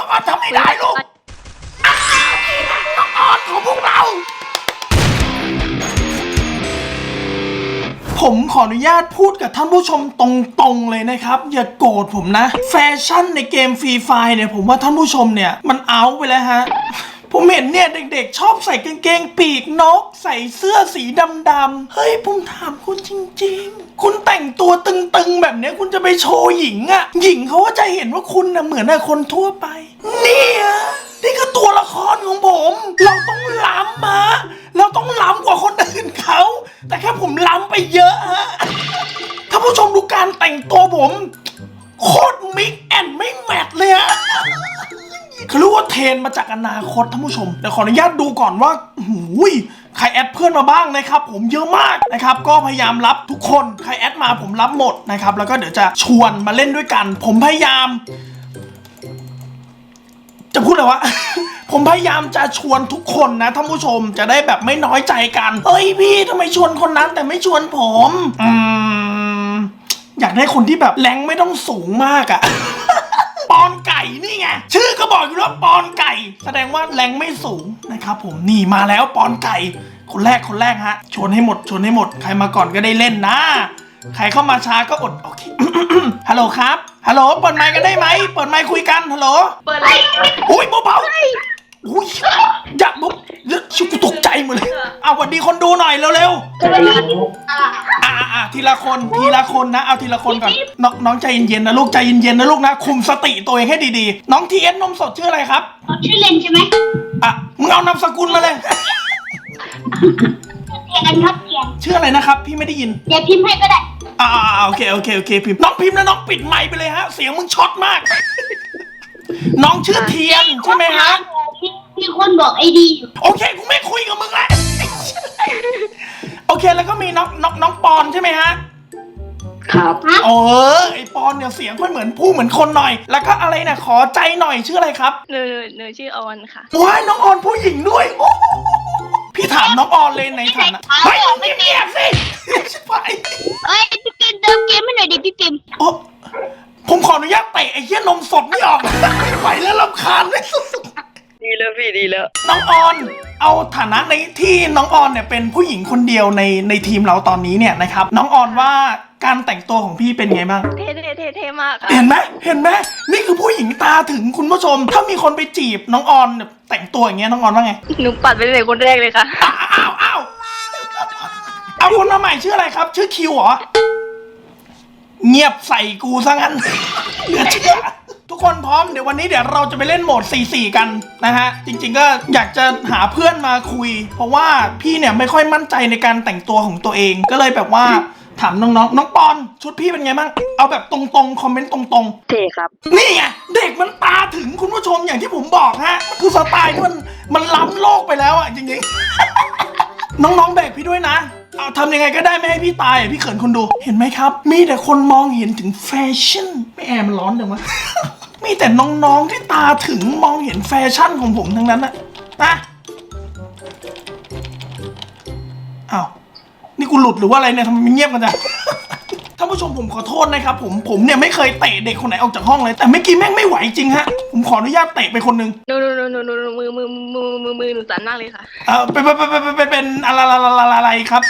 น้องออนทำไม่ได้ลูกอ้าวนี่นะน้องออนของพวกเรา ผมขออนุญาตพูดกับท่านผู้ชมตรงๆเลยนะครับ อย่าโกรธผมนะ แฟชั่นในเกมฟรีไฟเนี่ย ผมว่าท่านผู้ชมเนี่ย มันเอาไปแล้วฮะผมเห็นเนี่ยเด็กๆ ชอบใส่กางเกงปีกนก ใส่เสื้อสีดำๆเฮ้ยผมถามคุณจริง ๆ คุณแต่งตัวตึงๆ แบบเนี้ยคุณจะไปโชว์หญิงอะหญิงเขาก็จะเห็นว่าคุณน่ะเหมือนคนทั่วไป เนี่ยนี่คือตัวละครของผม เราต้องล้ำมาเราต้องล้ำกว่าคนอื่นเขาแต่แค่ผมล้ำไปเยอะฮะถ้าผู้ชมดูการแต่งตัวผมโคตรมิกแอนไม่แมทเลยอะเขารู้ว่าเทรนมาจากอนาคตท่านผู้ชมเดี๋ยวขออนุญาตดูก่อนว่าหูย ใครแอดเพื่อนมาบ้างนะครับผมเยอะมากนะครับก็พยายามรับทุกคนใครแอดมาผมรับหมดนะครับแล้วก็เดี๋ยวจะชวนมาเล่นด้วยกัน ผมพยายาม จะพูดอะไรวะ ผมพยายามจะชวนทุกคนนะท่านผู้ชมจะได้แบบไม่น้อยใจกันเฮ้ยพี่ทำไมชวนคนนั้นแต่ไม่ชวนผมอืมอยากได้คนที่แบบแรงไม่ต้องสูงมากอะปอนไก่นี่ไงชื่อก็บอกอยู่แล้วปอนไก่ แสดงว่าแรงไม่สูงนะครับผมนี่มาแล้วปอนไก่ คนแรกคนแรกฮะ ชวนให้หมดชวนให้หมด ใครมาก่อนก็ได้เล่นนะ ใครเข้ามาช้าก็อดโอเค ฮัลโหลครับ ฮัลโหล เปิดไมค์กันได้ไหม เปิดไมค์คุยกัน ฮัลโหล เปิดเลยอุ้ยเบาๆอุ้ยอย่าบุ๊บเดี๋ยวชิวกูตกใจหมดเลยเอาสวัสดีคนดูหน่อยเร็วๆสวัสดีอ่าอะอะอะทีละคนทีละคนนะ เอาทีละคนก่อนน้องน้องใจเย็นๆนะลูกใจเย็นๆนะลูกนะคุมสติตัวเองให้ดีๆ น้องทีเอสนมสดชื่ออะไรครับเขาชื่อเล่นใช่ไหมอะมึงเอานามสกุลมาเลย เทียนครับเทียนชื่ออะไรนะครับ พี่ไม่ได้ยิน เดี๋ยวพิมพ์ให้ก็ได้ อ่าอ่าอ่าโอเคโอเคโอเคพิมพ์น้องพิมพ์นะน้องปิดไมค์ไปเลยฮะ เสียงมึงช็อตมาก น้องชื่อเทียนใช่ไหมฮะมีมีคนบอกไอดีอยู่โอเคกูไม่คุยกับมึงแล้วโอเคแล้วก็มีน้องน้องน้องปอนใช่ไหมฮะครับเออไอปอนเนี่ยเสียงมันเหมือนผู้เหมือนคนหน่อย แล้วก็อะไรเนี่ยขอใจหน่อยชื่ออะไรครับหนูหนูหนูชื่อออนค่ะ ว้ายน้องออนผู้หญิงด้วยโอ้โห พี่ถามน้องออนเลยในฐานะเฮ้ยมึงเงียบๆสิชิบหายเอ้ยพี่ปิมเติมเกมให้หน่อยดิพี่ปิมโอ้ผมขออนุญาตเตะไอ้เหี้ยนมสดไม่ออกไม่ไหวแล้วลำคาญเลยสุดดีแล้วพี่ดีแล้วๆน้องออน เอาฐานะในที่น้องออนเนี่ยเป็นผู้หญิงคนเดียวในในทีมเราตอนนี้เนี่ยนะครับ น้องออนว่า การแต่งตัวของพี่เป็นไงบ้าง เท่เท่เท่เท่มากค่ะ เห็นไหมเห็นไหมนี่คือผู้หญิงตาถึงคุณผู้ชม ถ้ามีคนไปจีบน้องออนเนี่ยแต่งตัวอย่างเงี้ยน้องออนว่าไง หนูปัดไปเลยคนแรกเลยค่ะอ้าวอ้าวอ้าวเอาคนมาใหม่ชื่ออะไรครับ ชื่อคิวเหรอ เงียบใส่กูซะงั้นเหลือเชื่อทุกคนพร้อมเดี๋ยววันนี้เดี๋ยวเราจะไปเล่นโหมด 4-4 กันนะฮะ จริง ๆ ก็อยากจะหาเพื่อนมาคุย เพราะว่าพี่เนี่ยไม่ค่อยมั่นใจในการแต่งตัวของตัวเองก็เลยแบบว่า ถามน้องๆ น้องปอนชุดพี่เป็นไงบ้าง เอาแบบตรงๆ คอมเมนต์ตรงๆเท่ครับนี่ไงเด็กมันตาถึงคุณผู้ชมอย่างที่ผมบอกฮะมันคือสไตล์ที่มันมันล้ำโลกไปแล้วอะจริงๆ น้องๆแบกพี่ด้วยนะ เอาทำยังไงก็ได้ไม่ให้พี่ตายอะพี่เขินคนดู เห็นไหมครับ มีแต่คนมองเห็นถึงแฟชั่น ไม่แอร์มันร้อนจังวะ มีแต่น้องๆที่ตาถึงมองเห็นแฟชั่นของผมทั้งนั้นนะนะ กูหลุดหรือว่าอะไรเนี่ยทำไมมันเงียบกันจัง ท่านผู้ชมผมขอโทษนะครับผมผมเนี่ยไม่เคยเตะเด็กคนไหนออกจากห้องเลย แต่เมื่อกี้แม่งไม่ไหวจริงฮะ ผมขออนุญาตเตะไปคนหนึง หนูหนูหนูหนูหนูหนูมือมือมือมือมือหนูสั่นมากเลยค่ะ เออเป็นเป็นเป็นเป็นเป็นเป็นอะไรอะไรอะไรครับ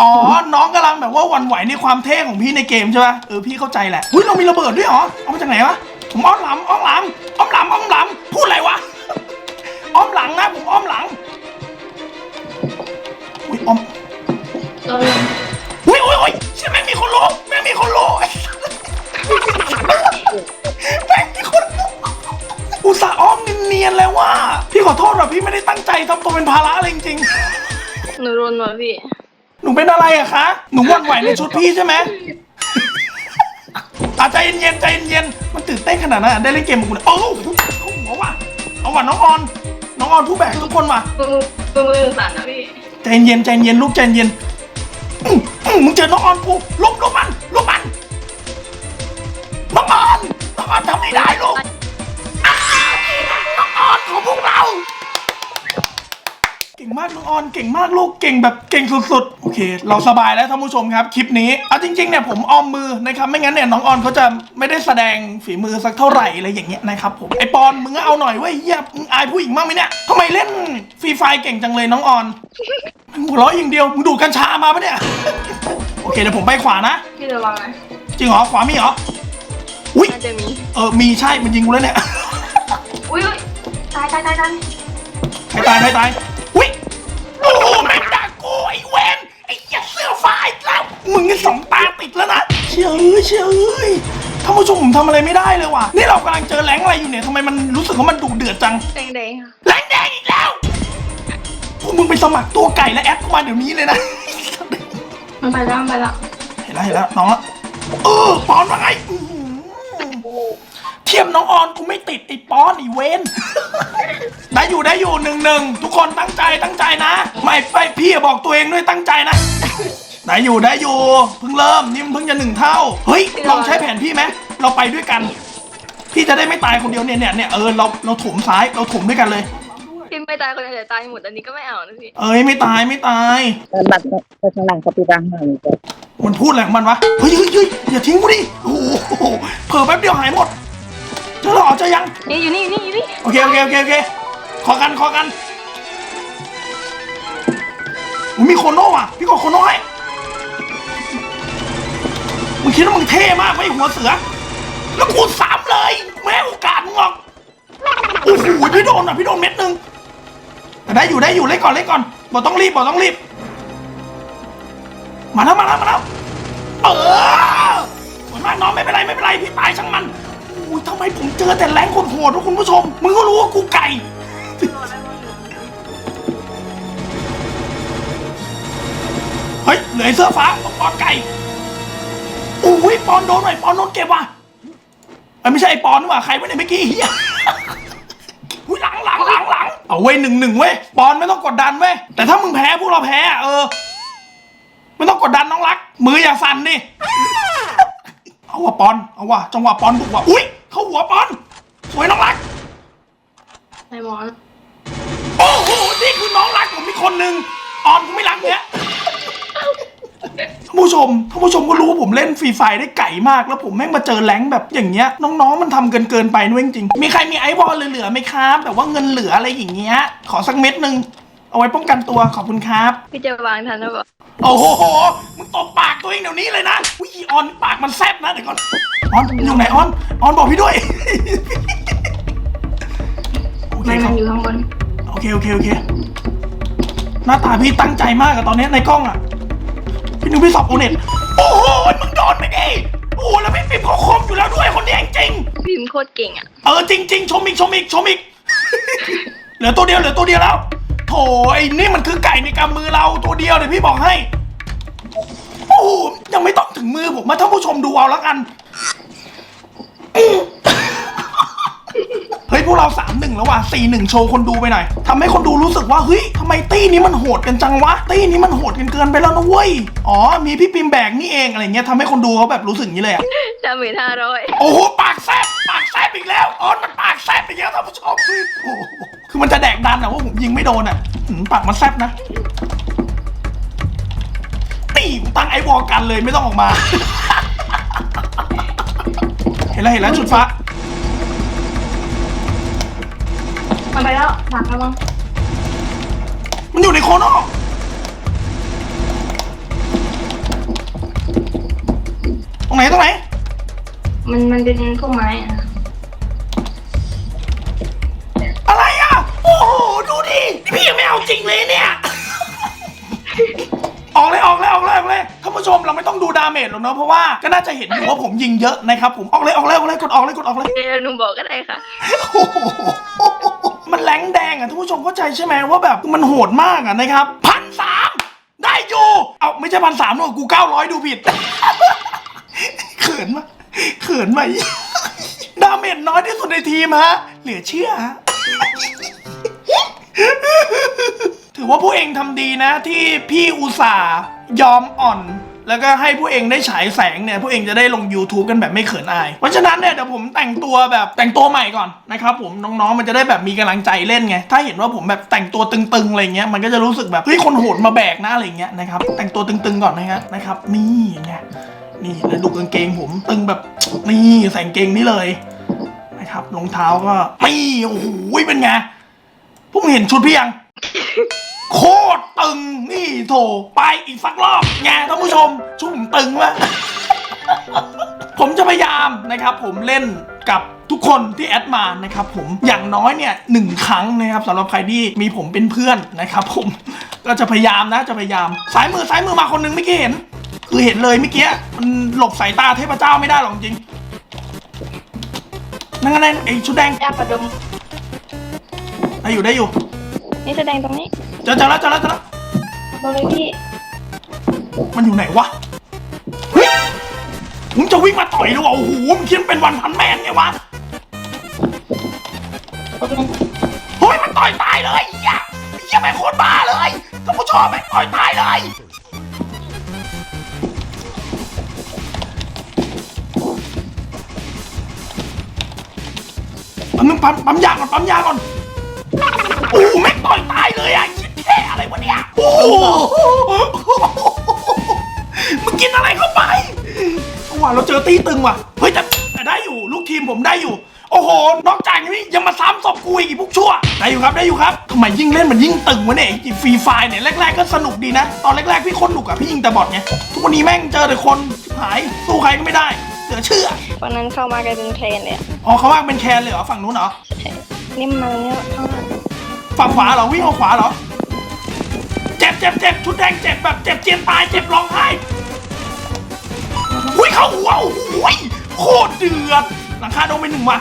อ๋อ น้องกำลังแบบว่าหวันไหวในความเท่ของพี่ในเกมใช่ป่ะ เออ พี่เข้าใจแหละอุ้ย เรามีระเบิดด้วยเหรอ เอามาจากไหนวะ ผมอ้อมหลังอ้อมหลังอ้อมหลังอ้อมหลังพูดอะไรวะ นียนๆแล้วว่าพี่ขอโทษว่ะพี่ไม่ได้ตั้งใจทำตัวเป็นภาระอะไรจริงหนูรนว่ะพี่ ๆหนูเป็นอะไรอะคะหนูหวั่นไหวในชุดพี่ใช่ไหมอาใจเย็นๆใจเย็นๆมันตื่นเต้นขนาดนั้นอะได้เล่นเกมกับกูเลยโอ้โหเขาหัวว่ะเอาว่ะน้องออนน้องออนผู้แบกทุกคนว่ะ มือมือมือมือหนูสั่นนะพี่ ใจเย็นใจเย็นลูกใจเย็นอื้ออื้อมึงเจอน้องออนกูลุกลุกมันลุกมันาวนี่นะน้องออนของพวกเราเก่งมากากน้องออนเก่งมากลูกเก่งแบบเก่งสุดๆ โอเค เราสบายแล้วท่านผู้ชมครับคลิปนี้เอาจริงๆเนี่ยผมออมมือนะครับไม่งั้นเนี่ยน้องออนเขาจะไม่ได้แสดงฝีมือสักเท่าไหร่อะไรอย่างเงี้ยนะครับผมไอปอนมึงก็เอาหน่อยเว้ยเหี้ยมึงอายผู้หญิงมากไหมเนี่ยทำไมเล่นฟรีไฟเก่งจังเลยน้องออนมึงหัวเราะอย่างเดียวมึงดูดกัญชามาปะเนี่ย โอเคเดี๋ยวผมไปขวานะ พี่ระวังนะจริงเหรอขวามีเหรออุ้ยน่าจะมี เออมีใช่มันยิงกูแล้วเนี่ย อุ้ยอุ้ยตายตายตายตายใครตายใครตาย อุ้ยโอ้โหแม่งด่ากูไอ้เวนไอ้เหี้ยเสื้อฟ้าอีกแล้วมึงนี่สองตาติดแล้วนะเชื่อเอ้ยเชื่อเอ้ยท่านผู้ชมผมทำอะไรไม่ได้เลยว่ะนี่เรากำลังเจอแรงอะไรอยู่เนี่ยทำไมมันรู้สึกว่ามันดุเดือดจังแดงแดงๆค่ะแรงแดงอีกแล้วพวกมึงไปสมัครตัวไก่และแอดเข้ามาเดี๋ยวนี้เลยนะ มันไปแล้วมันไปแล้วเห็นแล้วเห็นแล้วน้องละเออปอนว่าไงอื้อหือ เทียมน้องออนกูไม่ติดไอ้ปอนไอ้เวนได้อยู่ได้อยู่หนึ่งหนึ่งทุกคนตั้งใจตั้งใจนะ ไม่ไปพี่บอกตัวเองด้วยตั้งใจนะ ได้อยู่ได้อยู่เพิ่งเริ่มนี่มันเพิ่งจะหนึ่งเท่า เฮ้ยลองใช้แผนพี่ไหมเราไปด้วยกัน พี่จะได้ไม่ตายคนเดียวเนี่ยเนี่ยเนี่ยเออเราเราถมซ้ายเราถมด้วยกันเลย พี่ไม่ตายคนเดียวแต่ตายหมดอันนี้ก็ไม่เอานะพี่เอ้ยไม่ตายไม่ตาย Ờ, mặt ở trong làng có bị vàng hở rồi มันพูดอะไรของมันวะเฮ้ยเฮ้ยเฮ้ยอย่าทิ้งกูดิโอ้โหเผลอแป๊บเดียวหายหมดเจ อแล้วเหรอเจอยัง นี่อยู่นี่อยู่นี่อยู่นี่โอเคโอเคโอเคโอเคขอกันขอกันอุ๊ยมีโคโน่อะพี่กดโคโน่ให้มึงคิดว่ามึงเท่มากไหมหัวเสือ แล้วกูสามเลย แม่ให้โอกาสมึงหรอกโอ้โหพี่โดนอะพี่โดนเม็ดหนึ่งแต่ได้อยู่ได้อยู่เล่นก่อนเล่นก่อนบอกต้องรีบบอกต้องรีบ มาแล้วมาแล้วมาแล้วเออสวยมากน้องไม่เป็นไรไม่เป็นไรพี่ตายช่างมันอุ้ย ทำไมผมเจอแต่แรงคนโหดวะคุณผู้ชม มึงก็รู้ว่ากูไก่ เฮ้ยเหลือไอ้เสื้อฟ้าปอนไก่อุ้ยปอนโดนหน่อยปอนโดนเก็บว่ะเอ้ไม่ใช่ไอ้ปอนนี่หว่าใครวะเนี่ยเมื่อกี้เฮียอุ้ยหลังหลังหลังหลังเอาเว้ยหนึ่งหนึ่งเว้ยปอนไม่ต้องกดดันเว้ยแต่ถ้ามึงแพ้พวกเราแพ้อะเออไม่ต้องกดดันน้องรัก มืออย่าสั่นดิเอาว่ะปอน เอาว่ะจังหวะปอนบุกว่ะ อุ้ย เข้าหัวปอนสวยน้องรัก ไอ้หมอนโอ้โห นี่คือน้องรักผมมีคนหนึ่งออนกูไม่รักเนี้ยท่านผู้ชมท่านผู้ชมก็รู้ว่าผมเล่นฟรีไฟได้ไก่มาก แล้วผมแม่งมาเจอแรงค์แบบอย่างเงี้ย น้องๆ มันทำเกินเกินๆไปนุ้ยจริงๆมีใครมีไอวอลเหลือๆไหมครับแบบว่าเงินเหลืออะไรอย่างเงี้ย ขอสักเม็ดหนึ่ง เอาไว้ป้องกันตัวขอบคุณครับ พี่จะวางทันหรือเปล่าโอ้โห มึงตบปากตัวเองเดี๋ยวนี้เลยนะวิออนปากมันแซบนะเดี๋ยวก่อน ออนอยู่ไหนออน ออนบอกพี่ด้วย โอเคไม่คมัรับนอยู่ข้างบนโอเคโอเคโอเค หน้าตาพี่ตั้งใจมากอะตอนนี้ในกล้องอะพี่นึกพี่สอบโอเน็ตโอ้โห มึงโดนไปดิโอ้โหแล้วพี่ปิ่มเขาคมอยู่แล้วด้วยคนนี้จริงพี่พิมพ์โคตรเก่งอะๆเออจริง ๆ ชมอีกชมอีกชมอีก เหลือตัวเดียวเหลือตัวเดียวแล้ว โถไอ้นี่มันคือไก่ในกำมือเราตัวเดียวเลยพี่บอกให้ โอ้โหยังไม่ต้องถึงมือผมมาท่านผู้ชมดูเอาแล้วกัน เฮ้ยพวกเราสามหนึ่งแล้วว่ะสี่หนึ่งโชว์คนดูไปหน่อยทำให้คนดูรู้สึกว่าเฮ้ยทำไมตี้นี้มันโหดกันจังวะตี้นี้มันโหดกันเกินไปแล้วนะเว้ยอ๋อมีพี่ปิมแบกนี่เองอะไรเงี้ยทำให้คนดูเขาแบบรู้สึกอย่างนี้เลยอะจำเป็นห้าร้อย โอ้โห ปากแซบปากแซบอีกแล้ว ออนมันปากแซบอีกแล้วท่านผู้ชมโอ้โห คือมันจะแดกดันอะว่าผมยิงไม่โดนอะหืมปากมันแซบนะ ตีผมตั้งไอวอลกันเลยไม่ต้องออกมา เห็นแล้วเห็นแล้วจุดฟ้า มันไปแล้วหลักแล้วมั้งมันอยู่ในโคโน่ตรงไหนตรงไหน มันมันเป็นพวกไม้อะ พี่ยังไม่เอาจริงเลยเนี่ย ออกเลยออกเลยออกเลยออกเลยท่านผู้ชมเราไม่ต้องดูดาเมจหรอกเนาะเพราะว่าก็น่าจะเห็นอยู่ว่าผมยิงเยอะนะครับผมออกเลยออกเลยออกเลยกดออกเลยกดออกเลย เดี๋ยวหนูบอกก็ได้ค่ะ โอ้โหมันแรงแดงอะท่านผู้ชมเข้าใจใช่ไหมว่าแบบมันโหดมากอะนะครับพันสามได้อยู่ เอาไม่ใช่พันสามหรอกกูเก้าร้อยดูผิด เขินมาเขินมาดาเมจน้อยที่สุดในทีมฮะ เหลือเชื่อฮะ ถือว่าผู้เองทำดีนะที่พี่อุตส่าห์ยอมอ่อน แล้วก็ให้ผู้เองได้ฉายแสงเนี่ยผู้เองจะได้ลง YouTube กันแบบไม่เขินอาย เพราะฉะนั้นเนี่ยเดี๋ยวผมแต่งตัวแบบแต่งตัวใหม่ก่อนนะครับผมน้องๆมันจะได้แบบมีกำลังใจเล่นไง ถ้าเห็นว่าผมแบบแต่งตัวตึงๆอะไรเงี้ยมันก็จะรู้สึกแบบเฮ้ยคนโหดมาแบกนะอะไรเงี้ยนะครับแต่งตัวตึงๆก่อนนะฮะนะครับนี่ไงนี่แล้วดูกางเกงผมตึงแบบนี่ใส่กางเกงนี่เลยนะครับรองเท้าก็นี่โอ้โหเป็นไงพวกมึงเห็นชุดพี่ยัง โคตรตึงนี่โถไปอีกสักรอบไงท่านผู้ชมชุดผมตึงวะผมจะพยายามนะครับ ผมเล่นกับทุกคนที่แอดมานะครับผมอย่างน้อยเนี่ยหนึ่งครั้งนะครับสำหรับใครที่มีผมเป็นเพื่อนนะครับ ผมก็จะพยายามนะจะพยายามสายมือสายมือมาคนหนึงไม่อกี้เห็น คือเห็นเลยเมื่อกี้มันหลบสายตาเทพเจ้าไม่ได้หรอกจริงนั่นไงไอ้ชุดแดงยาประดมได้อยู่ได้อยู่นี่แสดงตรงนี้เจอเจอแล้วเจอแล้วเจอแล้วตรงเลยพี่มันอยู่ไหนวะเฮ้ยมึงจะวิ่งมาต่อยหรือวะโอ้โหมึงคิดว่าเป็นวันพันแมนไงวะตรงนี้เฮ้ยมันต่อยตายเลยไอ้เหี้ยไอ้เหี้ยแม่งโคตรบ้าเลยท่านผู้ชมแม่งต่อยตายเลยปั๊มนึงปั๊มปั๊มยาก่อนปั๊มยาก่อนโอ้โหแม่งต่อยตายเลยอะคิดแค่ อะไรวะเนี่ยโอ้โหมึงกินอะไรเข้าไปว่าเราเจอตีตึงว่ะ เฮ้ยแต่แต่ได้อยู่ลูกทีมผมได้อยู่ โอ้โหนอกจากนี้ยังมาซ้ำศพกูอีกไอ้พวกชั่ว ได้อยู่ครับได้อยู่ครับทำไมยิ่งเล่นมันยิ่งตึงวะเนี่ยไอ้ฟรีไฟเนี่ยแรกๆก็สนุกดีนะ ตอนแรกๆพี่คนหนุกอะพี่ยิงแต่บอทไงทุกวันนี้แม่งเจอแต่คนชิบหายสู้ใครก็ไม่ได้เหลือเชื่อวันนั้นเข้ามากลายเป็นเทรนเลยอะอ๋อเขาว่าเป็นแคนเลยเหรอฝั่งนู้นเหรอใช่นี่มันมาเนี่ยข้างหลังฝั่งขวาเหรอวิ่งเอาขวาเหรอ เจ็บเจ็บเจ็บชุดแดงเจ็บแบบเจ็บเจียนตายเจ็บร้องไห้อุ้ยเข้าหัวโอ้โหยโคตรเดือดหลังคาโดนไปหนึ่งว่ะ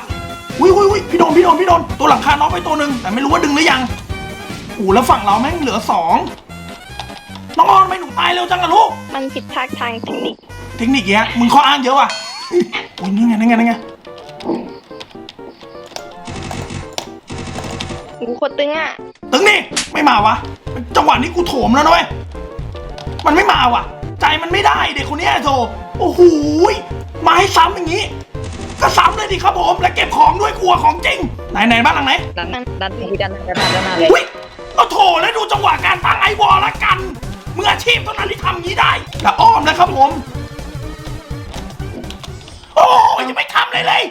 อุ้ยอุ้ยอุ้ยพี่โดนพี่โดนพี่โดนตัวหลังคาน็อกไปตัวหนึ่งแต่ไม่รู้ว่าดึงหรือยังโอ้โหแล้วฝั่งเราแม่งเหลือสองน้องออนทำไม่หนูตายเร็วจังอะลูกมันผิดพลาดทางเทคนิค เทคนิคเนี้ยมึงข้ออ้างเยอะว่ะอุ้ยนี่ไงนี่ไงนี่ไงกูโคตรตึงอะตึงนี่ไม่มาวะ จังหวะนี้กูโถมแล้วนะเว้ย มันไม่มาว่ะ ใจมันไม่ได้เด็กคนนี้โถโอ้โหมาให้ซ้ำอย่างนี้ ก็ซ้ำเลยดิครับผม และเก็บของด้วยกลัวของจริง ไหนไหนบ้านหลังไหนดันดันพี่ดันดันดันดันเลยอุ้ยเอาโถแล้วดูจังหวะการตั้งไอวอลละกันมืออาชีพเท่านั้นที่ทำงนี้ได้อย่าอ้อมนะครับผม โอ้ยยังไม่ทำเลยเลย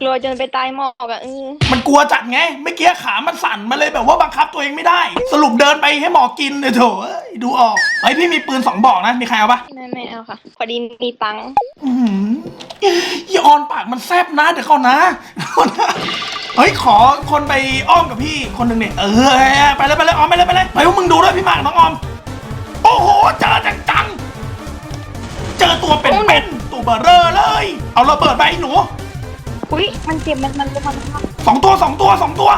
กลัวจนไปตายหมอกอะเออมันกลัวจัดไงเมื่อกี้ขามันสั่นมาเลยแบบว่าบังคับตัวเองไม่ได้ สรุปเดินไปให้หมอกินเลยโถเอ้ยดูออกเฮ้ยพี่มีปืนสองบอกนะมีใครเอาปะไม่ไม่เอาค่ะ พอดีมีตังค์อื้อหืออีออนปากมันแซบนะเดี๋ยวก่อนนะเฮ้ยขอคนไปอ้อมกับพี่คนหนึ่งเนี่ยเออไปเลยไปเลยออมไปเลยไปเลยไปพวกมึงดูด้วยพี่หมากน้องออม โอ้โหเจอจังจังๆเจอตัวเป็นๆตัวเบอร์เรอเลย เอาระเบิดไปไอ้หนู อุ้ยมันเจ็บมันมันมันมันสองตัวสองตัวสองตัว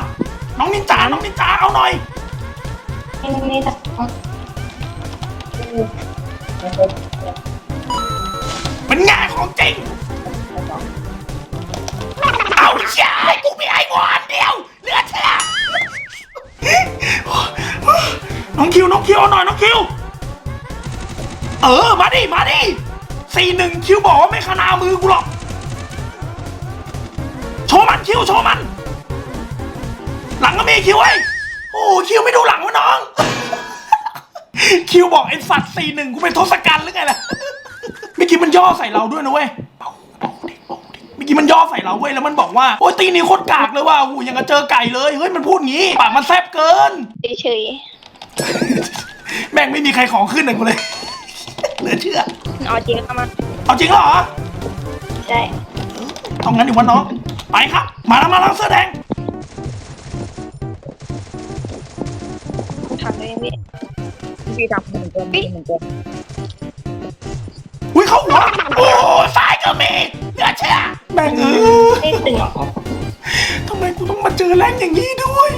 น้องนินจาน้องนินจาเอาหน่อยนี่นี่แต่เป็นงานของจริง เอาใช่กูมีไอ้วอนเดียวเหลือเชื่อน้องคิวน้องคิวเอาหน่อยน้องคิว เออมาดิมาดิสี่หนึ่งคิวบอกว่าไม่ขนามือกูหรอก ชว์มันคิวโชว์มัน หลังก็มีคิวไอ้ยโอ้คิวไม่ดูหลังวะน้อง คิวบอกไอ้สัตว์สี่หนึ่งกูเป็นทศกัณฐ์หรือไงล่ะเมื่อกี้มันย่อใส่เราด้วยนะเว้ยเบาเบาดิเบาดิเมื่อกี้มันย่อใส่เราเว้ยแล้วมันบอกว่าโอ้ยตีนี้โคตรกากเลยว่ะโอ้ยยังกับเจอไก่เลยเฮ้ยมันพูดงี้ปากมันแซบเกิน เฉยแม่งไม่มีใครของขึ้นเลยกูเลย เหลือเชื่อ ๆเอาจริงเข้ามาเอาจริงเหรอใช่ต้องงั้นดิวะน้อง ไปครับ มาแล้วมาแล้วเสื้อแดงทำตัวเองพี่พี่ทำหนึ่งตัวหนึ่งตัวอุ้ยเข้าหัวโอ้สายก็มีเหลือเชื่อแม่งเออไม่ตึงทำไมกูต้องมาเจอแรงอย่างนี้ด้วย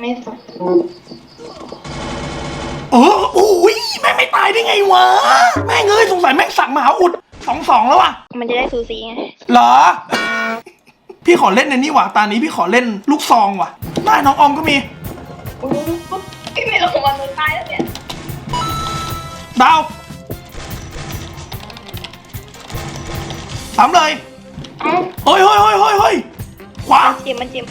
ไม่สนเอออุ้ยแม่งไม่ตายได้ไงวะ แม่งเอ้ยสงสัยแม่งสั่งมหาอุด สองสองแล้วว่ะมันจะได้สูสีไงเหรอ พี่ขอเล่นในนี่ว่ะตานี้พี่ขอเล่นลูกซองว่ะได้น้องออมก็มีอุ้ยโคตรพี่ไม่ลงมาโดนตายแล้วเนี่ยดาวสามเลยเอ้าเฮ้ยเฮ้ยเฮ้ยเฮ้ยเฮ้ยขวามันจิ้มมันจิ้ม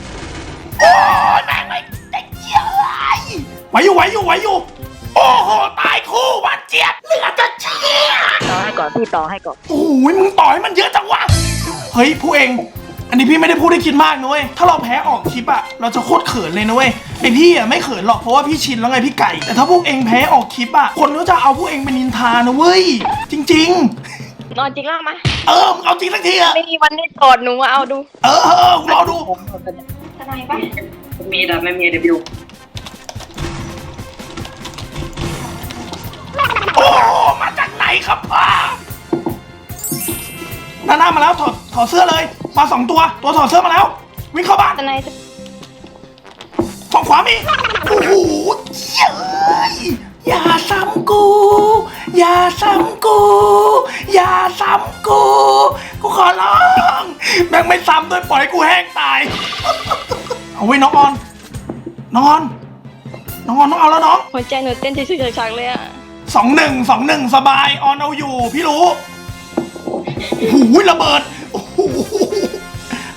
โอ้ยแม่งไม่ได้เจียเลยไหวอยู่ไหวอยู่ไหวอยู่ โอ้โห ตายคู่หวันเจี๊ยบเหลือจะเชียต่อให้ก่อนพี่ต่อให้ก่อนโอ้ยมึงต่อยมันเยอะจังวะ เฮ้ยผู้เอง อันนี้พี่ไม่ได้พูดให้คิดมากนะเว้ย ถ้าเราแพ้ออกคลิปอะเราจะโคตรเขินเลยนะเว้ย ไอพี่อะไม่เขินหรอกเพราะว่าพี่ชินแล้วไงพี่ไก่ แต่ถ้าพวกเองแพ้ออกคลิปอะคนก็จะเอาพวกเองเป็นนินทานะเว้ย จริง นอนจริงแล้วมา ๆ เออมึงเอาจริงสักทีอะไม่มีวันได้กอดหนูมาเอาดู เออเออเออกูรอดู ทนายปะมีแต่ไม่มีเดี๋ยว โอ้มาจากไหนครับป้าหน้าหน้ามาแล้วถอดถอดเสื้อเลยมาสองตัว ตัวถอดเสื้อมาแล้ว วิ่งเข้าบ้านทนายฝั่งขวามีโอ้โหเย้ยอย่าซ้ำกู อย่าซ้ำกู อย่าซ้ำกู กูขอร้องแม่งไม่ซ้ำด้วยปล่อยให้กูแห้งตาย เอาไว้น้องออน น้องออน น้องออนต้องเอาแล้วน้อง หัวใจหนูเต้นชิกๆชักๆเลยอะ สองหนึ่งสองหนึ่งสบายออนเอาอยู่ พี่รู้โอ้โหระเบิดโอ้โห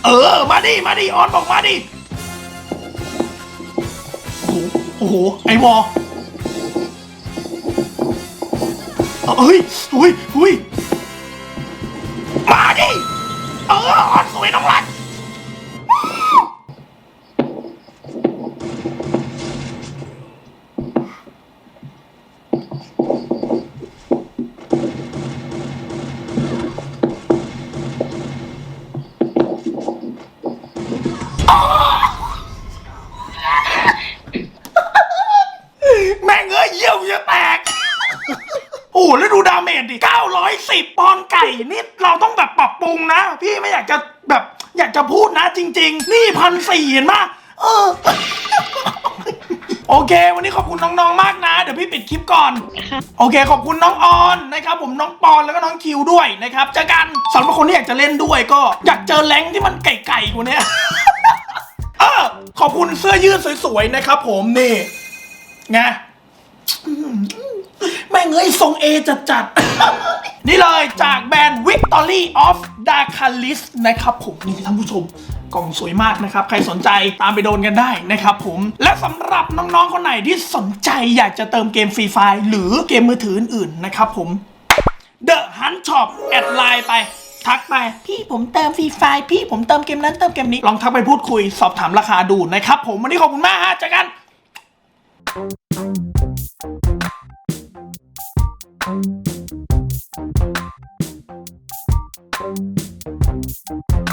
เออ มาดิ มาดิ ออนบอกมาดิ โอ้โหโอ้โหไอวอเอ้ยหุยหุยมาดิ เออ ออนสวยน้องรัน โอ้โหแล้วดูดาเมจดิ 910 ปอนด์ไก่นี่เราต้องแบบปรับปรุงนะ พี่ไม่อยากจะแบบอยากจะพูดนะจริง ๆ นี่พันสี่เห็นปะเออ โอเค วันนี้ขอบคุณน้องๆมากนะ เดี๋ยวพี่ปิดคลิปก่อน โอเค ขอบคุณน้องออนนะครับผมน้องปอนแล้วก็น้องคิวด้วยนะครับเจอกันสำหรับคนที่อยากจะเล่นด้วยก็ อยากเจอแรงค์ที่มันไก่ๆกว่าเนี้ย เออขอบคุณเสื้อยืดสวยๆนะครับผมนี่ไงอืม แม่งเอ้ยทรงเอจัดๆ นี่เลยจากแบรนด์ Victory of Darkalis นะครับผมนี่ท่านผู้ชมกล่องสวยมากนะครับ ใครสนใจตามไปโดนกันได้นะครับผม และสำหรับน้องๆ คนไหนที่สนใจอยากจะเติมเกมฟรีไฟหรือเกมมือถืออื่นๆ นะครับผม The Hunt Shop แอดไลน์ไป ทักไป พี่ผมเติมฟรีไฟล์พี่ผมเติมเกมนั้นเติมเกมนี้ ลองทักไปพูดคุยสอบถามราคาดูนะครับผมวันนี้ขอบคุณมากฮะเจอกัน Thank you.